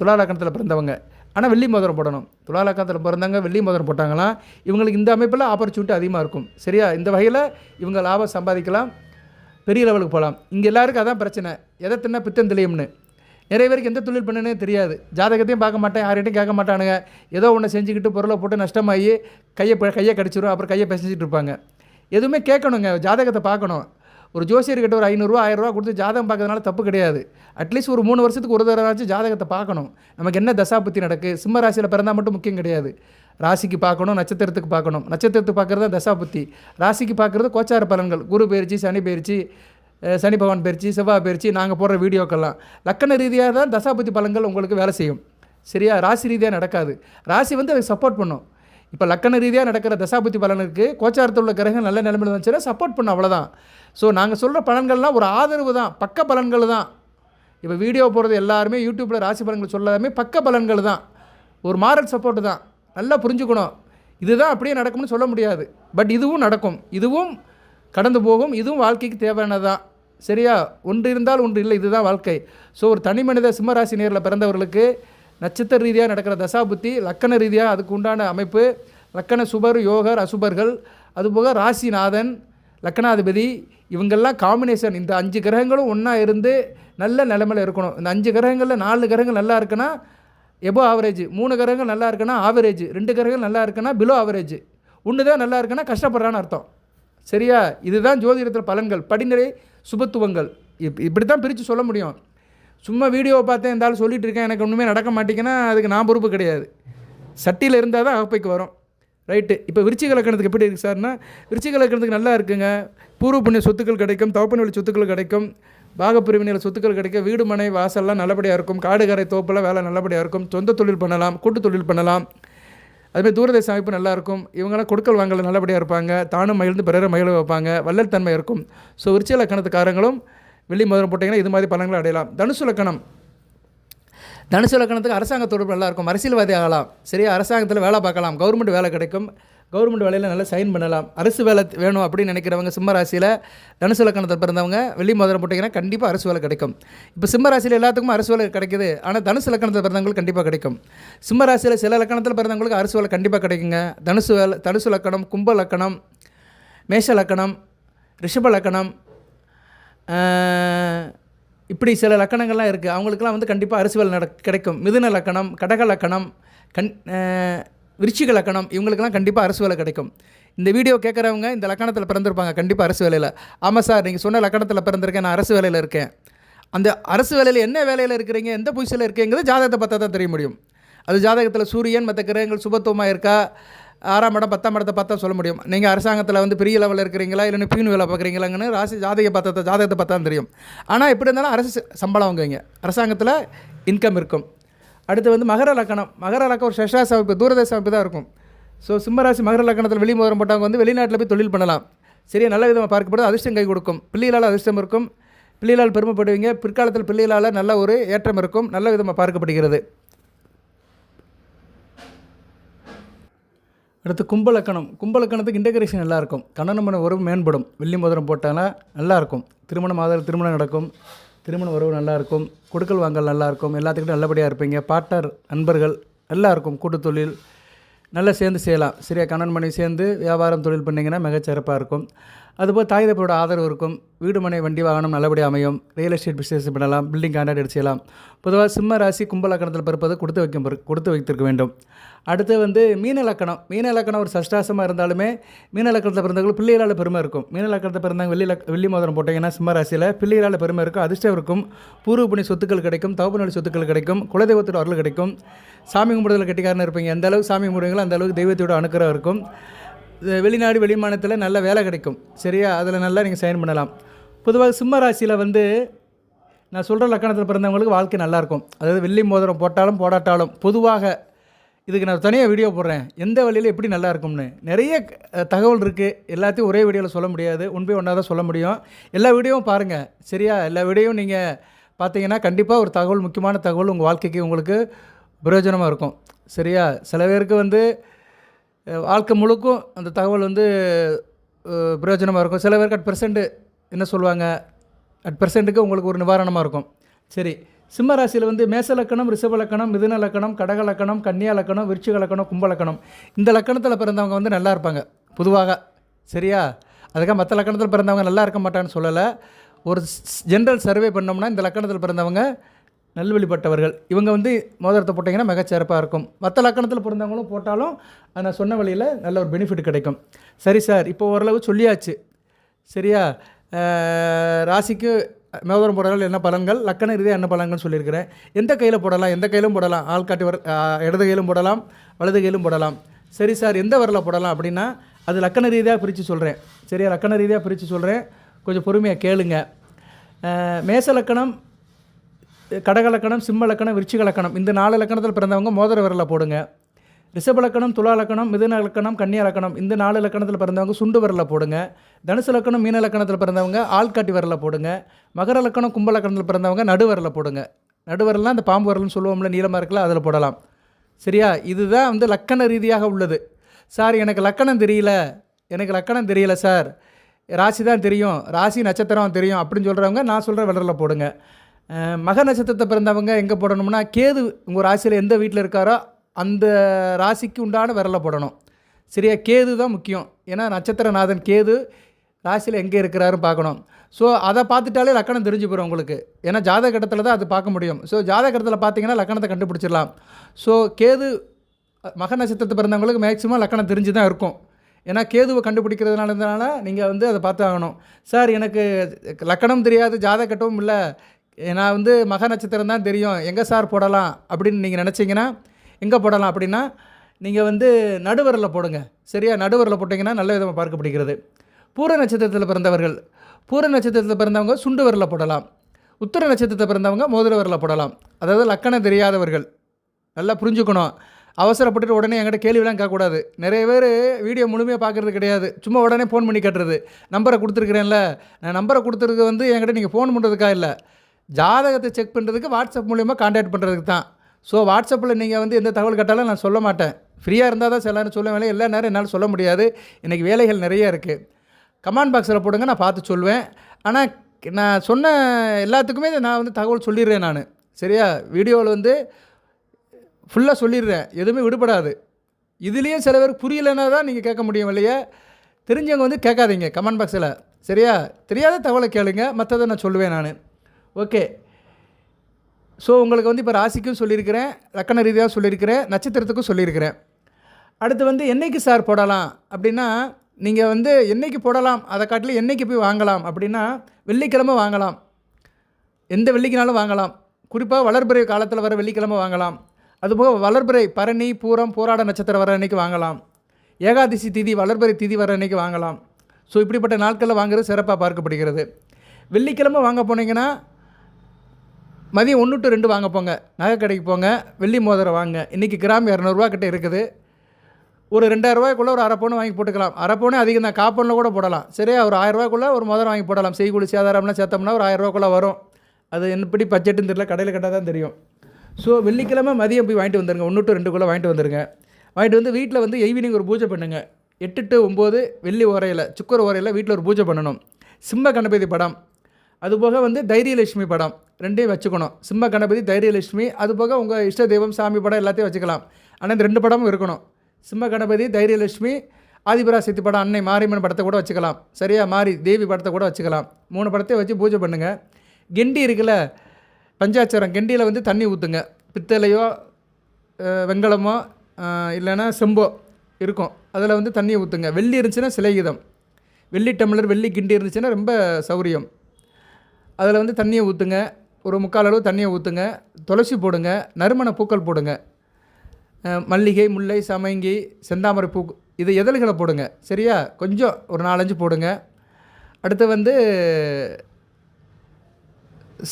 துலா லக்கணத்தில் பிறந்தவங்க. ஆனால் வெள்ளி மோதிரம் போடணும். துலா லக்கணத்தில் பிறந்தவங்க வெள்ளி மோதிரம் போட்டாங்களாம் இவங்களுக்கு இந்த அமைப்பில் ஆப்பர்ச்சுனிட்டி அதிகமாக இருக்கும். சரியா? இந்த வகையில் இவங்க லாபம் சம்பாதிக்கலாம். பெரிய லெவலுக்கு போகலாம். இங்கே எல்லாருக்கும் அதான் பிரச்சனை. எதை தின்னா பித்தம் தெளியும்னு. நிறைய பேருக்கு எந்த தொழில் பண்ணனே தெரியாது. ஜாதகத்தையும் பார்க்க மாட்டேன் யார்கிட்டையும் கேட்க மாட்டானுங்க. ஏதோ ஒன்று செஞ்சுக்கிட்டு பொருளை போட்டு நஷ்டமாகி கையை கையை கடிச்சிரும் அப்புறம் கையை பிசைஞ்சிட்டு இருப்பாங்க. எதுவுமே கேட்கணுங்க. ஜாதகத்தை பார்க்கணும். ஒரு ஜோசியர்கிட்ட ஒரு ஐநூறுரூவா ஆயிரரூவா கொடுத்து ஜாதகம் பார்க்கறதுனால தப்பு கிடையாது. அட்லீஸ்ட் ஒரு மூணு வருஷத்துக்கு ஒரு தடவை ஜாதகத்தை பார்க்கணும். நமக்கு என்ன தசாபுத்தி நடக்கு? சிம்ம ராசியில் பிறந்தால் மட்டும் முக்கியம் கிடையாது. ராசிக்கு பார்க்கணும் நட்சத்திரத்துக்கு பார்க்கணும். நட்சத்திரத்துக்கு பார்க்குறது தான் தசாபுத்தி ராசிக்கு பார்க்குறது கோச்சார பலன்கள். குரு பயிற்சி சனி பயிற்சி சனி பகவான் பயிற்சி செவ்வாய் பயிற்சி நாங்கள் போடுற வீடியோக்கெல்லாம் லக்கண ரீதியாக தான் தசாபுத்தி பலன்கள் உங்களுக்கு வேலை செய்யும். சரியா? ராசி ரீதியாக நடக்காது. ராசி வந்து அதுக்கு சப்போர்ட் பண்ணும். இப்போ லக்கண ரீதியாக நடக்கிற தசாபுத்தி பலனுக்கு கோச்சாரத்தில் உள்ள கிரகம் நல்ல நிலைமையில் இருந்துச்சுன்னா சப்போர்ட் பண்ணும் அவ்வளோதான் ஸோ நாங்கள் சொல்கிற பலன்கள்லாம் ஒரு ஆதரவு தான். பக்க பலன்கள் தான். இப்போ வீடியோ போடுறது எல்லாருமே யூடியூப்பில் ராசி பலன்கள் சொல்லாமே பக்க பலன்கள் தான். ஒரு மாரல் சப்போர்ட்டு தான். நல்லா புரிஞ்சுக்கணும். இதுதான் அப்படியே நடக்கும்னு சொல்ல முடியாது. பட் இதுவும் நடக்கும். இதுவும் கடந்து போகும். இதுவும் வாழ்க்கைக்கு தேவையானதான் சரியா? ஒன்று இருந்தால் ஒன்று இல்லை. இதுதான் வாழ்க்கை. ஸோ ஒரு தனி மனித சிம்மராசி நேரில் பிறந்தவர்களுக்கு நட்சத்திர ரீதியாக நடக்கிற தசாபுத்தி லக்கண ரீதியாக அதுக்கு உண்டான அமைப்பு லக்கண சுபர் யோகர் அசுபர்கள் அதுபோக ராசிநாதன் லக்கணாதிபதி இவங்கெல்லாம் காம்பினேஷன் இந்த அஞ்சு கிரகங்களும் ஒன்றா இருந்து நல்ல நிலமையில் இருக்கணும். இந்த அஞ்சு கிரகங்களில் நாலு கிரகங்கள் நல்லா இருக்குன்னா எபோ ஆவரேஜ் மூணு கிரகங்கள் நல்லா இருக்குன்னா ஆவரேஜ் ரெண்டு கிரகங்கள் நல்லா இருக்குன்னா பிலோ ஆவரேஜ் ஒன்று தான் நல்லா இருக்குன்னா கஷ்டப்படுறான்னு அர்த்தம். சரியா? இதுதான் ஜோதிடத்தில் பலன்கள். படிநிலை சுபத்துவங்கள். இப் இப்படி தான் பிரித்து சொல்ல முடியும். சும்மா வீடியோவை பார்த்தேன் இருந்தாலும் சொல்லிட்டு இருக்கேன். எனக்கு ஒன்றுமே நடக்க மாட்டேங்கன்னா அதுக்கு நான் பொறுப்பு கிடையாது. சட்டியில் இருந்தால் தான் அகப்பைக்கு வரும். ரைட்டு இப்போ விருச்சிக லக்கணத்துக்கு எப்படி இருக்குது சார்னா விருச்சிக லக்கணத்துக்கு நல்லா இருக்குங்க. பூர்வ புண்ணிய சொத்துக்கள் கிடைக்கும் தவப்பன வழி சொத்துக்கள் கிடைக்கும். பாகப்பிரிவினையில் சொத்துக்கள் கிடைக்க வீடு மனை வாசல்லாம் நல்லபடியாக இருக்கும். காடு கரை தோப்பெல்லாம் வேலை நல்லபடியாக இருக்கும். சொந்த தொழில் பண்ணலாம் கூட்டு தொழில் பண்ணலாம். அதுமாதிரி தூரதேச அமைப்பு நல்லாயிருக்கும் இவங்களாம் கொடுக்கல் வாங்கல நல்லபடியாக இருப்பாங்க. தானும் மகிழ்ந்து பிறரை மகிழ வைப்பாங்க. வள்ளல் தன்மை இருக்கும். ஸோ விருச்சிக லக்கணத்துக்காரங்களும் வெள்ளி மதுரம் போட்டிங்கன்னா இது மாதிரி பலன்களை அடையலாம். தனுசு லக்கணம். தனுசு லக்கணத்துக்கு அரசாங்க தொடர்பு நல்லா இருக்கும் அரசியல்வாதி ஆகலாம். சரியா? அரசாங்கத்தில் வேலை பார்க்கலாம். கவர்மெண்ட் வேலை கிடைக்கும். கவர்மெண்ட் வேலையில் நல்லா சைன் பண்ணலாம். அரசு வேலை வேணும் அப்படின்னு நினைக்கிறவங்க சிம்மராசியில் தனுசு லக்கணத்தில் பிறந்தவங்க வெள்ளி மோதிரம் போட்டிங்கன்னா கண்டிப்பாக அரசு வேலை கிடைக்கும். இப்போ சிம்மராசியில் எல்லாத்துக்கும் அரசு வேலை கிடைக்குது. ஆனால் தனுசு லக்கணத்தில் பிறந்தவங்களுக்கு கண்டிப்பாக கிடைக்கும். சிம்மராசியில் சில லக்கணத்தில் பிறந்தவங்களுக்கு அரசு வேலை கண்டிப்பாக கிடைக்குங்க. தனுசு வேலை தனுசு லக்கணம் கும்ப லக்கணம் மேஷ லக்கணம் ரிஷப லக்கணம் இப்படி சில லக்கணங்கள்லாம் இருக்குது அவங்களுக்குலாம் வந்து கண்டிப்பாக அரசுவல் நட கிடைக்கும். மிதுன லக்கணம் கடக லக்கணம் கண் விருச்சிக லக்கணம் இவங்களுக்கெல்லாம் கண்டிப்பாக அரசு வேலை கிடைக்கும். இந்த வீடியோ கேட்குறவங்க இந்த லக்கணத்தில் பிறந்திருப்பாங்க. கண்டிப்பாக அரசு வேலையில். ஆமாம் சார் நீங்கள் சொன்ன லக்கணத்தில் பிறந்திருக்கேன். நான் அரசு வேலையில் இருக்கேன். அந்த அரசு வேலையில் என்ன வேலையில் இருக்கிறீங்க? எந்த பொசிஷனில் இருக்கீங்கிறது ஜாதகத்தை பார்த்தா தான் தெரிய முடியும். அது ஜாதகத்தில் சூரியன் மற்ற கிரகங்கள் சுபத்துவமாக இருக்கா? ஆறாம் இடம் பத்தாம் இடத்தை பார்த்தா சொல்ல முடியும். நீங்கள் அரசாங்கத்தில் வந்து பெரிய லெவலில் இருக்கிறீங்களா? இல்லைன்னு பியூன் வேலை பார்க்குறீங்களாங்கன்னு ராசி ஜாதக பார்த்தா ஜாதகத்தை பார்த்தா தெரியும். ஆனால் எப்படி இருந்தாலும் அரசு சம்பளம் வாங்குவீங்க. அரசாங்கத்தில் இன்கம் இருக்கும். அடுத்து வந்து மகர லக்கணம். மகர லக்கம் ஒரு சஷாச அமைப்பு தூரதேச அமைப்பு தான் இருக்கும். ஸோ சிம்மராசி மகர லக்கணத்தில் வெளிமுகம் போட்டவங்க வந்து வெளிநாட்டில் போய் தொழில் பண்ணலாம். சரியா? நல்ல விதமாக பார்க்கப்படுது. அதிர்ஷ்டம் கை கொடுக்கும். பிள்ளைகளால் அதிர்ஷ்டம் இருக்கும். பிள்ளைகளால் பெருமைப்படுவீங்க. பிற்காலத்தில் பிள்ளைகளால் நல்ல ஒரு ஏற்றம் இருக்கும். நல்ல விதமாக பார்க்கப்படுகிறது. அடுத்து கும்பலக்கணம். கும்பலக்கணத்துக்கு இன்டகிரேஷன் நல்லாயிருக்கும் கண்ணன் மன உறவு மேம்படும். வெள்ளி மோதிரம் போட்டாங்கன்னா நல்லாயிருக்கும் திருமணம் ஆதரவு திருமணம் நடக்கும். திருமண உறவு நல்லாயிருக்கும் கொடுக்கல் வாங்கல் நல்லாயிருக்கும் எல்லாத்துக்கிட்டும் நல்லபடியாக இருப்பீங்க. பாட்டர் நண்பர்கள் நல்லாயிருக்கும் கூட்டு தொழில் நல்லா சேர்ந்து செய்யலாம். சரியா கண்ணன் மனைவி சேர்ந்து வியாபாரம் தொழில் பண்ணிங்கன்னா மிகச்சிறப்பாக இருக்கும். அதுபோல் தாய் தப்போட ஆதரவு இருக்கும். வீடு மனை வண்டி வாகனம் நல்லபடியாக அமையும். ரியல் எஸ்டேட் பிஸ்னஸ் பண்ணலாம். பில்டிங் கான்ட்ராக்ட் எடுத்து செய்யலாம் பொதுவாக சிம்ம ராசி கும்பலக்கணத்தில் பிறப்பது கொடுத்து வைக்கும் கொடுத்து வைத்திருக்க வேண்டும். அடுத்து வந்து மீன லக்கணம். மீன லக்கணம் ஒரு சஷ்டாசமாக இருந்தாலுமே மீன லக்கணத்தில் பிறந்தவங்களுக்கு பிள்ளைகளால் பெருமை இருக்கும். மீன லக்கணத்தில் பிறந்தவங்க வெள்ளி லக் வெள்ளி மோதிரம் போட்டிங்கன்னா சிம்ம ராசியில் பிள்ளைகளால் பெருமை இருக்கும். அதிர்ஷ்டம் இருக்கும். பூர்வ சொத்துக்கள் கிடைக்கும். தவப்புநடி சொத்துக்கள் கிடைக்கும். குலதெய்வத்தோட அருள் கிடைக்கும். சாமி கும்பிடுதல் கட்டிக்காரன் இருப்பீங்க. எந்த அளவுக்கு சாமி கும்பிடுவீங்களோ அந்த அளவுக்கு தெய்வத்தோட அனுக்கிறம் இருக்கும். வெளிநாடு வெளிமானத்தில் நல்ல வேலை கிடைக்கும். சரியா? அதில் நல்லா நீங்கள் சைன் பண்ணலாம். பொதுவாக சிம்ம ராசியில் வந்து நான் சொல்கிற லக்கணத்தில் பிறந்தவங்களுக்கு வாழ்க்கை நல்லாயிருக்கும் அதாவது வெள்ளி மோதிரம் போட்டாலும் போடாட்டாலும் பொதுவாக இதுக்கு நான் தனியாக வீடியோ போடுறேன். எந்த வழியில் எப்படி நல்லா இருக்கும்னு. நிறைய தகவல் இருக்குது எல்லாத்தையும் ஒரே வீடியோவில் சொல்ல முடியாது. உண்மை ஒன்றா தான் சொல்ல முடியும். எல்லா வீடியோவும் பாருங்கள் சரியா? எல்லா வீடியோவும் நீங்கள் பார்த்தீங்கன்னா கண்டிப்பாக ஒரு தகவல் முக்கியமான தகவல் உங்கள் வாழ்க்கைக்கு உங்களுக்கு பிரயோஜனமாக இருக்கும். சரியா? சில பேருக்கு வந்து வாழ்க்கை முழுக்கும் அந்த தகவல் வந்து பிரயோஜனமாக இருக்கும். சில பேருக்கு அட் பர்சன்ட் என்ன சொல்லுவாங்க? அட் பர்சன்ட்டுக்கு உங்களுக்கு ஒரு நிவாரணமாக இருக்கும். சரி. சிம்ம ராசியில் வந்து மேச லக்கணம் ரிஷப லக்கணம் மிதுன லக்கணம் கடக லக்கணம் கன்னியா லக்கணம் விருச்சிக லக்கணம் கும்ப லக்கணம். இந்த லக்கணத்தில் பிறந்தவங்க வந்து நல்லா இருப்பாங்க. பொதுவாக. சரியா? அதுக்காக மற்ற லக்கணத்தில் பிறந்தவங்க நல்லா இருக்க மாட்டான்னு சொல்லலை. ஒரு ஜென்ரல் சர்வே பண்ணோம்னா இந்த லக்கணத்தில் பிறந்தவங்க நல்வழிப்பட்டவர்கள். இவங்க வந்து மோதிரத்தை போட்டிங்கன்னா மிகச்சிறப்பாக இருக்கும். மற்ற லக்கணத்தில் பிறந்தவங்களும் போட்டாலும் நான் சொன்ன வழியில் நல்ல ஒரு பெனிஃபிட் கிடைக்கும். சரி சார் இப்போ ஓரளவு சொல்லியாச்சு. சரியா? ராசிக்கு மோதிரம் போடலாம் என்ன பலன்கள்? லக்கண ரீதியாக என்ன பலன்கள்னு சொல்லியிருக்கிறேன். எந்த கையில் போடலாம்? எந்த கையிலும் போடலாம். ஆள்காட்டி வர இடது கையிலும் போடலாம். வலது கையிலும் போடலாம். சரி சார் எந்த வரல போடலாம் அப்படின்னா அது லக்கண ரீதியாக பிரித்து சொல்கிறேன் சரியா? லக்கண ரீதியாக பிரித்து சொல்கிறேன் கொஞ்சம் பொறுமையாக கேளுங்க. மேச லக்கணம் கடகலக்கணம் சிம்ம லக்கணம் விருச்சிக லக்கணம் இந்த நாலு லக்கணத்தில் பிறந்தவங்க மோதிர விரலை போடுங்க. ரிஷப லக்கணம் துலா லக்கணம் மிதுன லக்கணம் கன்னியா லக்கணம் இந்த நாலு லக்கணத்தில் பிறந்தவங்க சுண்டு விரலை போடுங்க. தனுசு லக்கணம் மீன லக்கணத்தில் பிறந்தவங்க ஆள்காட்டி விரலை போடுங்க. மகர லக்கணம் கும்ப லக்கணத்தில் பிறந்தவங்க நடுவரலை போடுங்க. நடு அந்த பாம்பு வரலன்னு சொல்லுவோம்ல நீளமாக இருக்குல்ல அதில் போடலாம். சரியா? இதுதான் வந்து லக்கண ரீதியாக உள்ளது. சார் எனக்கு லக்கணம் தெரியல. எனக்கு லக்கணம் தெரியல சார். ராசி தான் தெரியும். ராசி நட்சத்திரம் தெரியும் அப்படின்னு சொல்கிறவங்க நான் சொல்கிற விரலில் போடுங்க. மக நட்சத்திரத்தை பிறந்தவங்க எங்கே போடணும்னா கேது உங்கள் ராசியில் எந்த வீட்டில் இருக்காரோ அந்த ராசிக்கு உண்டான விரலை போடணும். சரியா? கேது தான் முக்கியம். ஏன்னா நட்சத்திரநாதன் கேது ராசியில் எங்கே இருக்கிறாருன்னு பார்க்கணும். ஸோ அதை பார்த்துட்டாலே லக்கணம் தெரிஞ்சு போயிடும் உங்களுக்கு. ஏன்னா ஜாதகட்டத்தில் தான் அது பார்க்க முடியும். ஸோ ஜாதகத்தில் பார்த்தீங்கன்னா லக்கணத்தை கண்டுபிடிச்சிடலாம். ஸோ கேது மக நட்சத்திரத்தை பிறந்தவங்களுக்கு மேக்ஸிமம் லக்கணம் தெரிஞ்சு தான் இருக்கும். ஏன்னா கேதுவை கண்டுபிடிக்கிறதுனால இருந்தனால நீங்கள் வந்து அதை பார்த்து ஆகணும். சார் எனக்கு லக்கணம் தெரியாது ஜாதகட்டமும் இல்லை. நான் வந்து மக நட்சத்திரம் தான் தெரியும். எங்கே சார் போடலாம் அப்படின்னு நீங்கள் நினச்சிங்கன்னா எங்கே போடலாம் அப்படின்னா நீங்கள் வந்து நடுவரில் போடுங்க. சரியா? நடுவரில் போட்டிங்கன்னா நல்ல விதமாக பார்க்கப்படுகிறது. பூர நட்சத்திரத்தில் பிறந்தவர்கள் பூர நட்சத்திரத்தில் பிறந்தவங்க சுண்டுவரில் போடலாம். உத்தர நட்சத்திரத்தில் பிறந்தவங்க மோதிரவரில் போடலாம். அதாவது லக்கணம் தெரியாதவர்கள். நல்லா புரிஞ்சுக்கணும். அவசரப்பட்டுட்டு உடனே என்கிட்ட கேள்விலாம் கேட்கக்கூடாது. நிறைய பேர் வீடியோ முழுமையாக பார்க்குறது கிடையாது. சும்மா உடனே ஃபோன் பண்ணி கட்டுறது. நம்பரை கொடுத்துருக்குறேன்ல. நான் நம்பரை கொடுத்துருக்கு வந்து என்கிட்ட நீங்கள் ஃபோன் பண்ணுறதுக்காக இல்லை. ஜாதகத்தை செக் பண்ணுறதுக்கு வாட்ஸ்அப் மூலியமாக காண்டாக்ட் பண்ணுறதுக்கு தான். ஸோ வாட்ஸ்அப்பில் நீங்கள் வந்து எந்த தகவல் கேட்டாலும் நான் சொல்ல மாட்டேன். ஃப்ரீயாக இருந்தால் தான் சில நேரம் சொல்லுவேன். எல்லா நேரம் என்னால் சொல்ல முடியாது. இன்றைக்கி வேலைகள் நிறைய இருக்குது கமெண்ட் பாக்ஸில் போடுங்க நான் பார்த்து சொல்லுவேன். ஆனால் நான் சொன்ன எல்லாத்துக்குமே நான் வந்து தகவல் சொல்லிடுறேன் நான். சரியா? வீடியோவில் வந்து ஃபுல்லாக சொல்லிடுறேன். எதுவுமே விடுபடாது. இதுலேயும் சில பேருக்கு புரியலைன்னா தான் நீங்கள் கேட்க முடியும் இல்லையா? தெரிஞ்சவங்க வந்து கேட்காதீங்க கமெண்ட் பாக்ஸில் சரியா? தெரியாத தகவலை கேளுங்க. மற்றதை நான் சொல்லுவேன் நான். ஓகே ஸோ உங்களுக்கு வந்து இப்போ ராசிக்கும் சொல்லியிருக்கிறேன் லக்கண ரீதியாக சொல்லியிருக்கிறேன் நட்சத்திரத்துக்கும் சொல்லியிருக்கிறேன். அடுத்து வந்து என்னைக்கு சார் போடலாம்? அப்படின்னா நீங்கள் வந்து என்னைக்கு போடலாம்? அதை காட்டிலும் என்னைக்கு போய் வாங்கலாம்? அப்படின்னா வெள்ளிக்கிழமை வாங்கலாம். எந்த வெள்ளிக்கினாலும் வாங்கலாம். குறிப்பாக வளர்பிறை காலத்தில் வர வெள்ளிக்கிழமை வாங்கலாம். அதுபோக வளர்பிறை பரணி பூரம் போராட நட்சத்திரம் வர அன்னைக்கு வாங்கலாம். ஏகாதசி திதி வளர்பிறை திதி வர அன்னைக்கு வாங்கலாம். ஸோ இப்படிப்பட்ட நாட்களில் வாங்குறது சிறப்பாக பார்க்கப்படுகிறது. வெள்ளிக்கிழமை வாங்க போனீங்கன்னா மதியம் ஒன்று டு ரெண்டு வாங்க போங்க. நகை கடைக்கு போங்க. வெள்ளி மோதிரம் வாங்க. இன்றைக்கி கிராம் இரநூறுவா கிட்ட இருக்குது. ஒரு ரெண்டாயிரரூவாய்க்குள்ளே ஒரு அரை பவுன் வாங்கி போட்டுக்கலாம். அரை பவுனே அதிகம் தான். காப்பனில் கூட போடலாம். சரியா? ஒரு ஆயிரம் ஒரு மோதிரம் வாங்கி போடலாம். செய்கூலி சேதாரம்லாம் சேர்த்தோம்னா ஒரு ஆயிரரூவாக்குள்ளே வரும். அது என்னப்படி பட்ஜெட்டுன்னு தெரியல. கடையில் கட்டால் தான் தெரியும். ஸோ வெள்ளிக்கிழமை மதியம் போய் வாங்கிட்டு வந்துருங்க. ஒன்று டு ரெண்டுக்குள்ளே வாங்கிட்டு வந்துருங்க. வாங்கிட்டு வந்து வீட்டில் வந்து ஈவினிங் ஒரு பூஜை பண்ணுங்க. எட்டு டு ஒம்பது வெள்ளி ஓரையில் சுக்கர ஓரையில் வீட்டில் ஒரு பூஜை பண்ணணும். சிம்ம கணபதி படம். அதுபோக வந்து தைரியலட்சுமி படம் ரெண்டையும் வச்சுக்கணும். சிம்ம கணபதி தைரியலட்சுமி அதுபோக உங்கள் இஷ்ட தெய்வம் சாமி படம் எல்லாத்தையும் வச்சுக்கலாம். ஆனால் இந்த ரெண்டு படமும் இருக்கணும். சிம்ம கணபதி தைரியலட்சுமி ஆதிபராசக்தி படம் அன்னை மாரியம்மன் படத்தை கூட வச்சுக்கலாம். சரியா? மாரி தேவி படத்தை கூட வச்சுக்கலாம். மூணு படத்தையும் வச்சு பூஜை பண்ணுங்கள் கெண்டி இருக்குல்ல பஞ்சாட்சரம் கெண்டியில் வந்து தண்ணி ஊற்றுங்க பித்தளையோ வெங்கலமோ இல்லைன்னா செம்போ இருக்கும். அதில் வந்து தண்ணியை ஊற்றுங்க வெள்ளி இருந்துச்சுன்னா சிலையுதம் வெள்ளி டம்ளர் வெள்ளி கிண்டி இருந்துச்சுன்னா ரொம்ப சௌரியம். அதில் வந்து தண்ணியை ஊற்றுங்க. ஒரு முக்கால் அளவு தண்ணியை ஊற்றுங்க. துளசி போடுங்க. நறுமண பூக்கள் போடுங்க. மல்லிகை முல்லை சமங்கி செந்தாமரை பூ இது எதழ்களை போடுங்க. சரியா? கொஞ்சம் ஒரு நாலஞ்சு போடுங்க. அடுத்து வந்து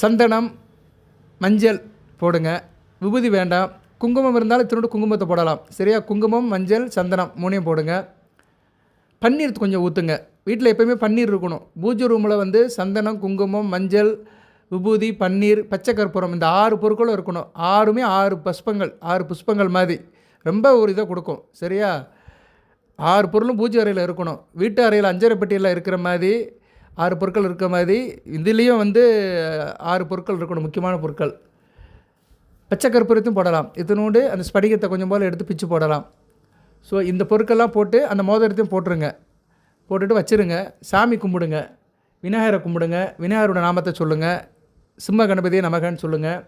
சந்தனம் மஞ்சள் போடுங்க. விபூதி வேண்டாம். குங்குமம் இருந்தாலும் திருண்டு குங்குமத்தை போடலாம். சரியா? குங்குமம் மஞ்சள் சந்தனம் மூணையும் போடுங்க. பன்னீர் கொஞ்சம் ஊற்றுங்க. வீட்டில் எப்போயுமே பன்னீர் இருக்கணும். பூஜை ரூமில் வந்து சந்தனம் குங்குமம் மஞ்சள் விபூதி பன்னீர் பச்சை கற்பூரம் இந்த ஆறு பொருட்களும் இருக்கணும். ஆறுமே ஆறு புஷ்பங்கள் ஆறு புஷ்பங்கள் மாதிரி. ரொம்ப ஒரு இதை கொடுக்கும். சரியா? ஆறு பொருளும் பூஜை அறையில் இருக்கணும். வீட்டு அறையில் அஞ்சரை பெட்டியில் இருக்கிற மாதிரி ஆறு பொருட்கள் இருக்கிற மாதிரி இதுலேயும் வந்து ஆறு பொருட்கள் இருக்கணும் முக்கியமான பொருட்கள். பச்சை கற்பூரத்தையும் போடலாம். இதனோடு அந்த ஸ்படிகத்தை கொஞ்சம் போல் எடுத்து பிச்சு போடலாம். ஸோ இந்த பொருட்கள்லாம் போட்டு அந்த மோதிரத்தையும் போட்டுருங்க. போட்டுட்டு வச்சிருங்க. சாமி கும்பிடுங்க. விநாயகரை கும்பிடுங்க. விநாயகரோட நாமத்தை சொல்லுங்கள் சிம்ம கணபதியை நமகன்னு சொல்லுங்கள்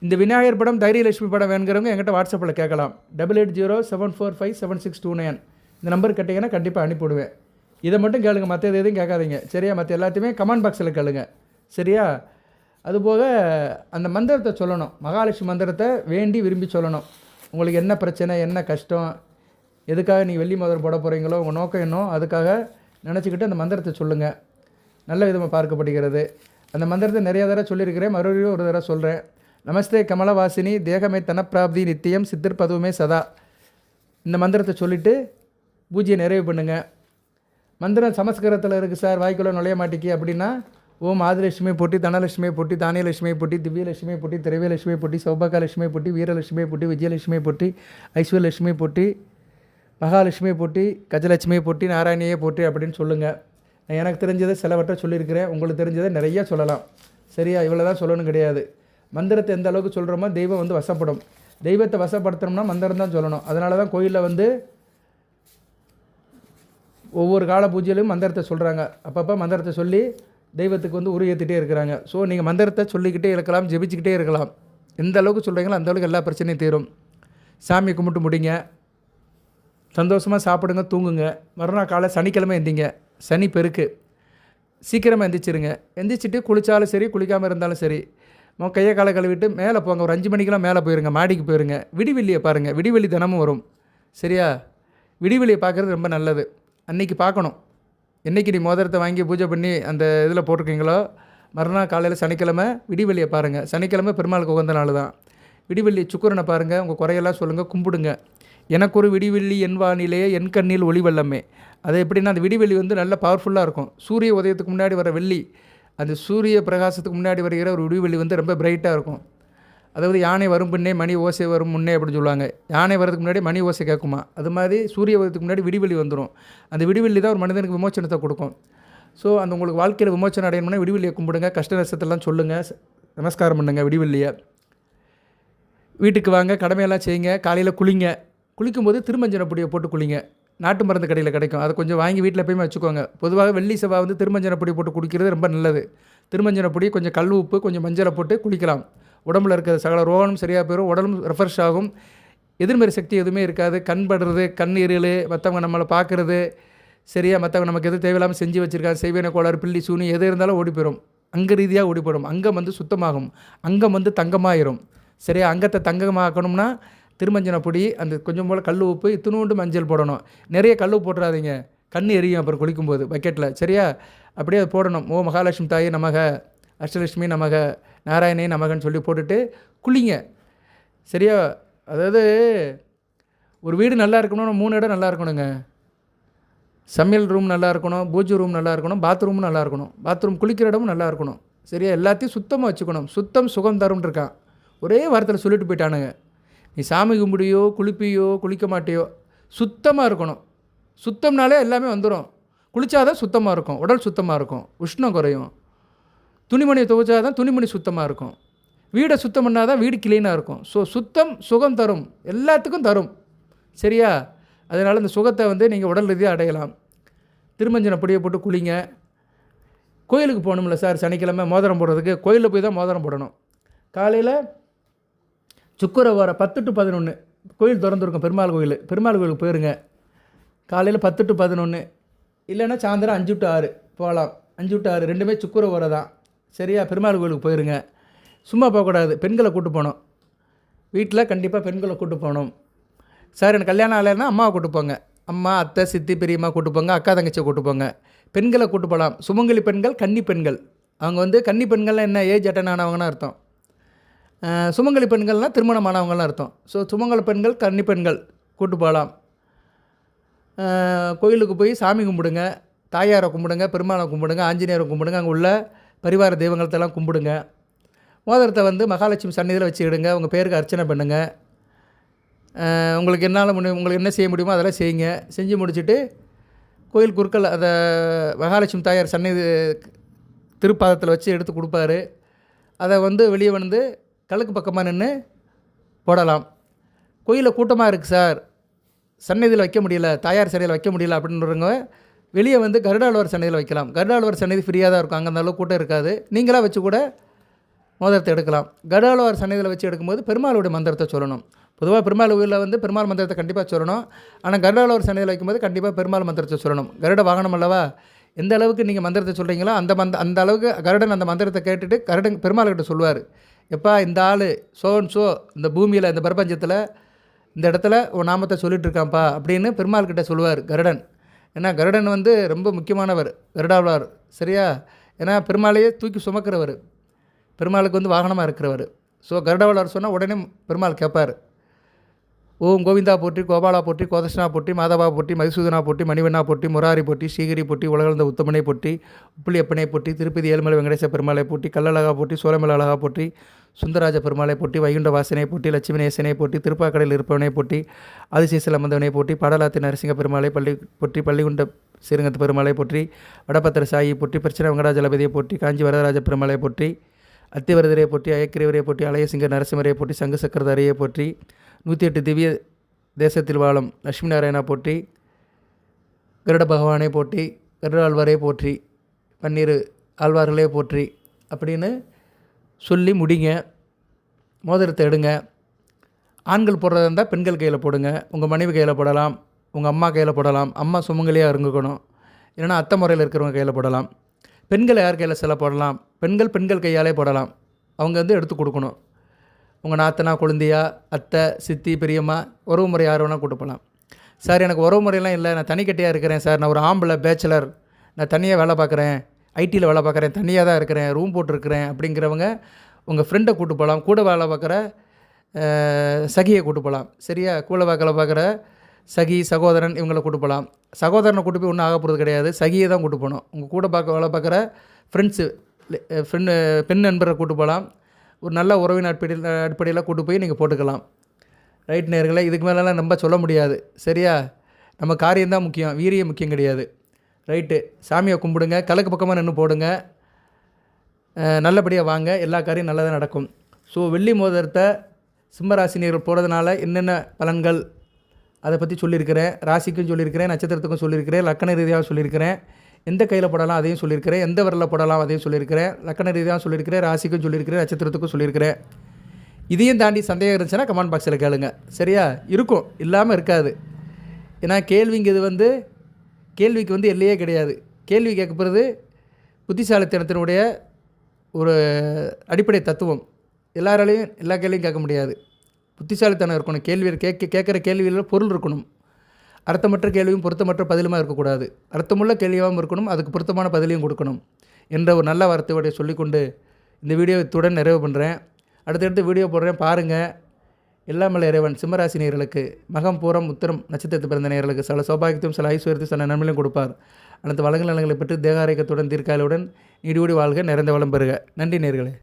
இந்த விநாயகர் படம் தைரியலட்சுமி படம் வேணுங்கிறவங்க என்கிட்ட வாட்ஸ்அப்பில் கேட்கலாம். Double eight zero seven four five seven six two nine இந்த நம்பர் கேட்டிங்கன்னா கண்டிப்பாக அனுப்பிவிடுவேன். இதை மட்டும் கேளுங்க. மற்ற எதுவும் கேட்காதீங்க. சரியா? மற்ற எல்லாத்தையுமே கமெண்ட் பாக்ஸில் கேளுங்க. சரியா? அதுபோக அந்த மந்திரத்தை சொல்லணும். மகாலட்சுமி மந்திரத்தை வேண்டி விரும்பி சொல்லணும். உங்களுக்கு என்ன பிரச்சனை என்ன கஷ்டம் எதுக்காக நீ வெள்ளி மோதிரம் போட போகிறீங்களோ உங்கள் நோக்கம் என்ன? அதுக்காக நினச்சிக்கிட்டு அந்த மந்திரத்தை சொல்லுங்கள் நல்ல விதமாக பார்க்கப்படுகிறது. அந்த மந்திரத்தை நிறைய தடவை சொல்லியிருக்கிறேன். மறுபடியும் ஒரு தடவை சொல்கிறேன் நமஸ்தே கமலவாசினி தேகமே தனப்பிராப்தி நித்தியம் சித்தர் பதுவுமே சதா. இந்த மந்திரத்தை சொல்லிவிட்டு பூஜையை நிறைவு பண்ணுங்கள் மந்திரம் சமஸ்கிருதத்தில் இருக்குது சார் வாய்க்குள்ளே நுழைய மாட்டேங்கி அப்படின்னா ஓம் ஆதிலட்சுமி பொட்டி தனலட்சுமி பொட்டி தானியலட்சுமி பொட்டி திவ்யலட்சுமி பொட்டி திரவியலட்சுமி பொட்டி சௌபாகலட்சுமி பொட்டி வீரலட்சுமி பொட்டி விஜயலட்சுமி பொட்டி ஐஸ்வர்யலட்சுமி பொட்டி மகாலட்சுமி போட்டி கஜலட்சுமி போட்டி நாராயணியை போட்டி அப்படின்னு சொல்லுங்கள் நான் எனக்கு தெரிஞ்சதை சிலவற்றை சொல்லியிருக்கிறேன். உங்களுக்கு தெரிஞ்சதை நிறையா சொல்லலாம். சரியா? இவ்வளோ தான் சொல்லணும் கிடையாது. மந்திரத்தை எந்த அளவுக்கு சொல்கிறோமோ தெய்வம் வந்து வசப்படும். தெய்வத்தை வசப்படுத்தணும்னா மந்திரம் தான் சொல்லணும். அதனால தான் கோயிலில் வந்து ஒவ்வொரு கால பூஜையிலும் மந்திரத்தை சொல்கிறாங்க அப்பப்போ மந்திரத்தை சொல்லி தெய்வத்துக்கு வந்து உரு ஏற்றிட்டே இருக்கிறாங்க. ஸோ நீங்கள் மந்திரத்தை சொல்லிக்கிட்டே இருக்கலாம் ஜெபிச்சுக்கிட்டே இருக்கலாம். எந்த அளவுக்கு சொல்கிறீங்களோ அந்த அளவுக்கு எல்லா பிரச்சனையும் தீரும். சாமி கும்பிட்டு முடிங்க. சந்தோஷமாக சாப்பிடுங்க தூங்குங்க. மறுநாள் காலை சனிக்கிழமை எந்திங்க. சனி பெருக்கு. சீக்கிரமாக எந்திரிச்சிருங்க. எந்திரிச்சிட்டு குளித்தாலும் சரி குளிக்காமல் இருந்தாலும் சரி மொ கையை காலை கழுவிட்டு மேலே போங்க. ஒரு அஞ்சு மணிக்கெலாம் மேலே போயிருங்க. மாடிக்கு போயிருங்க. விடிவெள்ளியை பாருங்கள் விடிவெள்ளி தினமும் வரும். சரியா? விடிவெளியை பார்க்குறது ரொம்ப நல்லது. அன்றைக்கி பார்க்கணும். என்றைக்கு நீ மோதிரத்தை வாங்கி பூஜை பண்ணி அந்த இதில் போட்டிருக்கீங்களோ மறுநாள் காலையில் சனிக்கிழமை விடிவெள்ளியை பாருங்கள் சனிக்கிழமை பெருமாளுக்கு உகந்த நாள் தான். விடிவெள்ளி சுக்கரனை பாருங்கள் உங்கள் குறையெல்லாம் சொல்லுங்கள் கும்பிடுங்க. எனக்கு ஒரு விடிவெள்ளி என் வானிலையே என் கண்ணில் ஒளி வெள்ளமே அது எப்படின்னா அந்த விடிவெள்ளி வந்து நல்ல பவர்ஃபுல்லாக இருக்கும். சூரிய உதயத்துக்கு முன்னாடி வர வெள்ளி அந்த சூரிய பிரகாசத்துக்கு முன்னாடி வருகிற ஒரு விடிவெள்ளி வந்து ரொம்ப பிரைட்டாக இருக்கும். அதாவது யானை வரும் பின்னே மணி ஓசை வரும் முன்னே அப்படின்னு சொல்லுவாங்க. யானை வரதுக்கு முன்னாடி மணி ஓசை கேட்குமா? அது மாதிரி சூரிய உதயத்துக்கு முன்னாடி விடிவெள்ளி வந்துடும் அந்த விடிவெள்ளி தான் ஒரு மனிதனுக்கு விமோச்சனத்தை கொடுக்கும். ஸோ அந்த உங்களுக்கு வாழ்க்கையில் விமோச்சனம் அடையணும்னா விடிவெள்ளியை கும்பிடுங்க. கஷ்ட நஷ்டத்தெல்லாம் சொல்லுங்கள் நமஸ்காரம் பண்ணுங்கள் விடிவெள்ளியை வீட்டுக்கு வாங்க கடமையெல்லாம் செய்யுங்க. காலையில் குளிங்க. குளிக்கும்போது திருமஞ்சன பொடியை போட்டு குளிங்க. நாட்டு மருந்து கடையில் கிடைக்கும். அதை கொஞ்சம் வாங்கி வீட்டில் போய் வச்சுக்கோங்க. பொதுவாக வெள்ளி செவ்வாய் வந்து திருமஞ்சன பொடி போட்டு குடிக்கிறது ரொம்ப நல்லது. திருமஞ்சன பொடி கொஞ்சம் கல் உப்பு கொஞ்சம் மஞ்சளை போட்டு குளிக்கலாம். உடம்புல இருக்கிற சகல ரோகனும் சரியாக போயிடும் உடம்பு ரெஃப்ரெஷ் ஆகும். எதிர்மறை சக்தி எதுவுமே இருக்காது. கண் படுறது கண் எரியல் மற்றவங்க நம்மளை பார்க்குறது சரியா? மற்றவங்க நமக்கு எது தேவையில்லாமல் செஞ்சு வச்சுருக்காங்க. செய்வேன கோளாறு பில்லி சூனி எது இருந்தாலும் ஓடி போயிடும் அங்க ரீதியாக ஓடி போயிடும் அங்கம் வந்து சுத்தமாகும். அங்கம் வந்து தங்கமாயிரும். சரியா? அங்கத்தை தங்கமாக்கணும்னா திருமஞ்சன பொடி அந்த கொஞ்சம் போல் கல் உப்பு இத்தினூண்டு மஞ்சள் போடணும். நிறைய கல் உப்பு போட்டுறாதீங்க. கண் எரியும் அப்புறம் குளிக்கும்போது பக்கெட்டில் சரியா? அப்படியே அது போடணும். ஓ மகாலட்சுமி தாயே நமக அஷ்டலட்சுமி நமக நாராயணே நமகன்னு சொல்லி போட்டுட்டு குளிங்க. சரியா? அதாவது ஒரு வீடு நல்லா இருக்கணும்னா மூணு இடம் நல்லா இருக்கணுங்க. சமையல் ரூம் நல்லா இருக்கணும் பூஜை ரூம் நல்லா இருக்கணும் பாத்ரூமும் நல்லா இருக்கணும். பாத்ரூம் குளிக்கிற இடமும் நல்லா இருக்கணும். சரியா? எல்லாத்தையும் சுத்தமாக வச்சுக்கணும். சுத்தம் சுகம் தரும்னு இருக்கான். ஒரே வாரத்தில் சொல்லிட்டு போயிட்டானுங்க. நீ சாமி கும்பிடியோ குளிப்பியோ குளிக்க மாட்டியோ சுத்தமாக இருக்கணும். சுத்தம்னாலே எல்லாமே வந்துடும் குளித்தாதான் சுத்தமாக இருக்கும். உடல் சுத்தமாக இருக்கும். உஷ்ணம் குறையும். துணிமணியை துவைச்சா தான் துணிமணி சுத்தமாக இருக்கும். வீடை சுத்தம் பண்ணால் தான் வீடு கிளீனாக இருக்கும். ஸோ சுத்தம் சுகம் தரும். எல்லாத்துக்கும் தரும். சரியா? அதனால் இந்த சுகத்தை வந்து நீங்கள் உடல் ரீதியாக அடையலாம். திருமஞ்சன பொடியை போட்டு குளிங்க. கோயிலுக்கு போகணும்ல சார் சனிக்கிழமை மோதிரம் போடுறதுக்கு. கோயிலில் போய் தான் மோதிரம் போடணும். காலையில் சுக்கரவாரம் பத்து டு பதினொன்று கோயில் திறந்துருக்கும் பெருமாள் கோயில். பெருமாள் கோயிலுக்கு போயிருங்க. காலையில் பத்து டு பதினொன்று இல்லைன்னா சாயந்தரம் அஞ்சு டு ஆறு போகலாம். அஞ்சு டு ஆறு. ரெண்டுமே சுக்கரவாரம் தான். சரியா? பெருமாள் கோயிலுக்கு போயிருங்க. சும்மா போகக்கூடாது பெண்களை கூட்டு போகணும். வீட்டில் கண்டிப்பாக பெண்களை கூட்டு போகணும். சார் எனக்கு கல்யாணம் ஆகலைன்னா அம்மாவை கூட்டு போங்க. அம்மா அத்தை சித்தி பெரியம்மா கூட்டு போங்க. அக்கா தங்கச்சியை கூட்டு போங்க. பெண்களை கூட்டு போகலாம். சுமங்கலி பெண்கள் கன்னி பெண்கள். அவங்க வந்து கன்னி பெண்கள்லாம் என்ன? ஏஜ் அட்டன் ஆனவங்கன்னு அர்த்தம். சுமங்கலி பெண்கள்னால் திருமணமானவங்கள்னு அர்த்தம். ஸோ சுமங்கல பெண்கள் கன்னி பெண்கள் கூட்டு போகலாம். கோயிலுக்கு போய் சாமி கும்பிடுங்க தாயாரை கும்பிடுங்க பெருமாளை கும்பிடுங்க ஆஞ்சநேயரை கும்பிடுங்க அங்கே உள்ள பரிவார தெய்வங்களத்தெல்லாம் கும்பிடுங்க. மோதிரத்தை வந்து மகாலட்சுமி சன்னதியில் வச்சுக்கிடுங்க உங்கள் பேருக்கு அர்ச்சனை பண்ணுங்கள் உங்களுக்கு என்னால் முடியும் உங்களுக்கு என்ன செய்ய முடியுமோ அதெல்லாம் செய்யுங்க. செஞ்சு முடிச்சுட்டு கோயில் குருக்கள் அதை மகாலட்சுமி தாயார் சன்னதி திருப்பாதத்தில் வச்சு எடுத்து கொடுப்பாரு. அதை வந்து வெளியே வந்து கிழக்கு பக்கமாக நின்று போடலாம். கோயிலில் கூட்டமாக இருக்குது சார். சன்னதியில் வைக்க முடியல. தாயார் சன்னிதியில் வைக்க முடியல அப்படின்றவங்க வெளியே வந்து கருடாழ்வார் சன்னதியில் வைக்கலாம். கருடாழ்வார் சன்னதி ஃப்ரீயாக தான் இருக்கும். அங்கே அந்த அளவுக்கு கூட்டம் இருக்காது. நீங்களாக வச்சு கூட மோதிரத்தை எடுக்கலாம். கருடாழ்வார் சன்னதியில் வச்சு எடுக்கும்போது பெருமாளுடைய மந்திரத்தை சொல்லணும். பொதுவாக பெருமாள் ஊரில் வந்து பெருமாள் மந்திரத்தை கண்டிப்பாக சொல்லணும். ஆனால் கருடாளவர் சன்னதியில் வைக்கும்போது கண்டிப்பாக பெருமாள் மந்திரத்தை சொல்லணும். கருட வாகனம் அல்லவா? எந்த அளவுக்கு நீங்கள் மந்திரத்தை சொல்கிறீங்களோ அந்த மந்த அந்த அளவுக்கு கருடன் அந்த மந்திரத்தை கேட்டுட்டு கருடன் பெருமாள் கிட்ட சொல்லுவார். எப்பா இந்த ஆள் சோன் சோ இந்த பூமியில் இந்த பிரபஞ்சத்தில் இந்த இடத்துல உன் நாமத்தை சொல்லிட்டு இருக்கான்ப்பா அப்படின்னு பெருமாள் கிட்டே சொல்லுவார் கருடன். ஏன்னா கருடன் வந்து ரொம்ப முக்கியமானவர் கருடாழ்வார் சரியா? ஏன்னா பெருமாளையே தூக்கி சுமக்கிறவர். பெருமாளுக்கு வந்து வாகனமாக இருக்கிறவர். ஸோ கருடாழ்வார் சொன்னால் உடனே பெருமாள் கேட்பார் ஓம் கோவிந்தா போற்றி கோபாலா போற்றி கோதஷ்ணா போற்றி மாதவா போற்றி மதுசூதனா போற்றி மணிவண்ணா போற்றி முராரி போற்றி ஸ்ரீகிரி போற்றி உலகளந்த உத்தமனை போற்றி உப்புளியப்பனை போற்றி திருப்பதி ஏழுமலை வெங்கடேச பெருமாளை போற்றி கல்லழகா போற்றி சோழமலை அழகா போற்றி சுந்தராஜ பெருமாளை போட்டி வைகுண்ட வாசனை போட்டி லட்சுமி நேசனை போட்டி திருப்பாக்கடையில் இருப்பவனை போட்டி அதிசீசல் அமர்ந்தவனை போட்டி பாடலாத்தி நரசிங்க பெருமாளை பள்ளி போற்றி பள்ளிகுண்ட ஸ்ரீரங்கத்து பெருமாளை போற்றி வடபத்திர சாயி போற்றி பிரச்சனை வெங்கடாஜலபதியை போற்றி காஞ்சி வரதராஜ பெருமாளை போற்றி அத்திவரதரை போற்றி அயக்கிரியவரை போற்றி அலையசிங்க நரசிம்மரை போற்றி சங்கு சக்கரதாரியை போற்றி நூற்றி எட்டு திவ்ய தேசத்தில் வாழும் லட்சுமி நாராயணா போற்றி கருட பகவானே போற்றி கருட ஆழ்வாரே போற்றி பன்னீர் ஆழ்வார்களே போற்றி அப்படின்னு சொல்லி முடிங்க. மோதிரத்தை எடுங்க. ஆண்கள் போடுறதா இருந்தால் பெண்கள் கையில் போடுங்க. உங்கள் மனைவி கையில் போடலாம். உங்கள் அம்மா கையில் போடலாம். அம்மா சுமங்கலியாக இருந்துக்கணும். இல்லைன்னா அத்தை முறையில் இருக்கிறவங்க கையில் போடலாம். பெண்கள் யார் கையில் சில போடலாம்? பெண்கள் பெண்கள் கையாலே போடலாம். அவங்க வந்து எடுத்து கொடுக்கணும். உங்கள் நாத்தனா குழந்தையா அத்தை சித்தி பெரியம்மா உறவு முறை யார் வேணால் கூட்டு போகலாம் சார் எனக்கு உறவு முறையெல்லாம் இல்லை. நான் தனிக்கட்டியாக இருக்கிறேன் சார். நான் ஒரு ஆம்பளை பேச்சுலர் நான் தனியாக வேலை பார்க்குறேன். ஐடியில் வேலை பார்க்குறேன். தனியாக தான் இருக்கிறேன். ரூம் போட்டிருக்கிறேன் அப்படிங்கிறவங்க உங்கள் ஃப்ரெண்டை கூட்டு போகலாம் கூட வேலை பார்க்குற சகியை கூட்டு போகலாம் சரியா? கூட வேலை பார்க்குற சகி சகோதரன் இவங்களை கூட்டு போகலாம் சகோதரனை கூட்டு போய் ஒன்றும் ஆக போகிறது கிடையாது. சகியை தான் கூட்டு போகணும். உங்கள் கூட பார்க்க வேலை பார்க்குற ஃப்ரெண்ட்ஸு ஃப்ரெண்டு பெண் நண்பரை கூட்டு போகலாம் ஒரு நல்ல உறவின் அடிப்படையில் அடிப்படையில் கூட்டு போய் நீங்கள் போட்டுக்கலாம். ரைட் நேர்களை? இதுக்கு மேலெலாம் நம்ம சொல்ல முடியாது. சரியா? நம்ம காரியம்தான் முக்கியம். வீரியம் முக்கியம் கிடையாது. ரைட்டு சாமியை கும்பிடுங்க. கலக்கு பக்கமாக நின்று போடுங்க. நல்லபடியாக வாங்க. எல்லா காரியம் நல்லதாக நடக்கும். ஸோ வெள்ளி மோதிரத்தை சிம்மராசினியர்கள் போடுறதுனால என்னென்ன பலன்கள்? அதை பற்றி சொல்லியிருக்கிறேன். ராசிக்கும் சொல்லியிருக்கிறேன். நட்சத்திரத்துக்கும் சொல்லியிருக்கிறேன். லக்கண ரீதியாக சொல்லியிருக்கிறேன். எந்த கையில் போடலாம் அதையும் சொல்லியிருக்கிறேன். எந்த விரலில் போடலாம் அதையும் சொல்லியிருக்கிறேன். லக்கண ரீதியாக சொல்லியிருக்கிறேன். ராசிக்கும் சொல்லியிருக்கிறேன். நட்சத்திரத்துக்கும் சொல்லியிருக்கிறேன். இதையும் தாண்டி சந்தேகம் இருந்துச்சுன்னா கமெண்ட் பாக்ஸில் கேளுங்க. சரியா? இருக்கும். இல்லாமல் இருக்காது. ஏன்னா கேள்விங்கிறது வந்து கேள்விக்கு வந்து எல்லையே கிடையாது. கேள்வி கேட்கப்படுறது புத்திசாலித்தனத்தினுடைய ஒரு அடிப்படை தத்துவம். எல்லாராலையும் எல்லா கேள்வியும் கேட்க முடியாது. புத்திசாலித்தனம் இருக்கணும். கேள்வி கேட்க கேட்குற கேள்வியில் பொருள் இருக்கணும். அர்த்தமற்ற கேள்வியும் பொருத்தமற்ற பதிலுமாக இருக்கக்கூடாது. அர்த்தமுள்ள கேள்வியாகவும் இருக்கணும் அதுக்கு பொருத்தமான பதிலையும் கொடுக்கணும் என்ற ஒரு நல்ல வார்த்தையோடைய சொல்லிக்கொண்டு இந்த வீடியோ இத்துடன் நிறைவு பண்ணுறேன் அடுத்தடுத்து வீடியோ போடுறேன் பாருங்கள் எல்லாமல்ல இறைவன் சிம்மராசி நேர்களுக்கு மகம் பூரம் உத்தரம் நட்சத்திரத்து பிறந்த நேர்களுக்கு சில சௌபாகியத்தையும் சில ஐஸ்வர்யத்தையும் சில நன்மையிலும் கொடுப்பார். அனைத்து வளங்கள் நலங்களை பெற்று தேகாரைக்கத்துடன் தீர்க்காலுடன் நீடியோடி வாழ்க நிறைந்த வளம் பெறுக. நன்றி நேர்களே